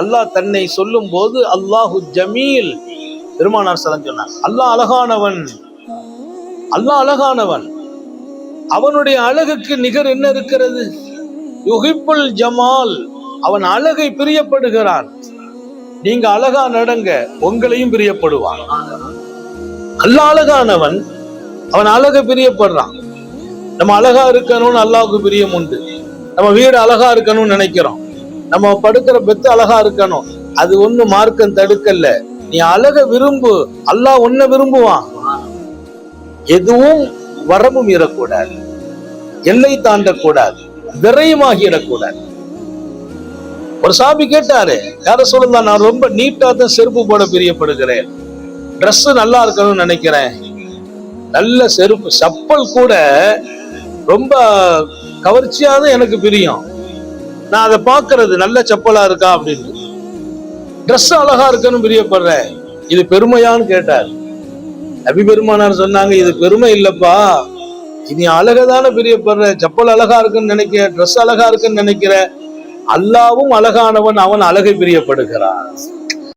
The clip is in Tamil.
அல்லாஹ் தன்னை சொல்லும் போது அல்லாஹு ஜமீல். பெருமானார் சலம் சொன்னார். அல்லாஹ் அழகானவன். அல்லாஹ் அழகானவன். அவனுடைய அழகுக்கு நிகர் என்ன இருக்கிறது? யுகிப்புல் ஜமால். அவன் அழகை பிரியப்படுகிறான். நீங்க அழகா நடங்க உங்களையும் பிரியப்படுவான். அல்லாஹ் அழகானவன் அவன் அழகை பிரியப்படுறான். நம்ம அழகா இருக்கணும்னு அல்லாவுக்கு பிரியம் உண்டு. நம்ம வீடு அழகா இருக்கணும்னு நினைக்கிறோம். நம்ம படுக்கிற பெத்து அழகா இருக்கணும். அது ஒண்ணு மார்க்கம் தடுக்கல நீ அழக விரும்பு. அல்லாஹ் உன்னை விரும்புவான். எதுவும் வரம்பு மீறக்கூடாது எல்லை தாண்டக்கூடாது. விரயமாகிடக்கூடாது ஒரு சாமி கேட்டாரு யார சொல்லுதா நான் ரொம்ப நீட்டா தான் செருப்பு போட பிரியப்படுகிறேன். ட்ரெஸ் நல்லா இருக்கணும்னு நினைக்கிறேன். நல்ல செருப்பு செப்பல் கூட ரொம்ப கவர்ச்சியா தான் எனக்கு பிரியம். நான் அதை பார்க்கறது நல்ல செப்பலா இருக்கா அப்படின்னு. ட்ரெஸ் அழகா இருக்கணும் பிரியப்படுறேன். இது பெருமையான்னு கேட்டார். நபி பெருமானார் சொன்னாங்க இது பெருமை இல்லப்பா. இனி அழகதான பிரியப்படுற. செப்பல் அழகா இருக்குன்னு நினைக்கிற ட்ரெஸ் அழகா இருக்குன்னு நினைக்கிற. அல்லாவும் அழகானவன் அவன் அழகை பிரியப்படுகிறான்.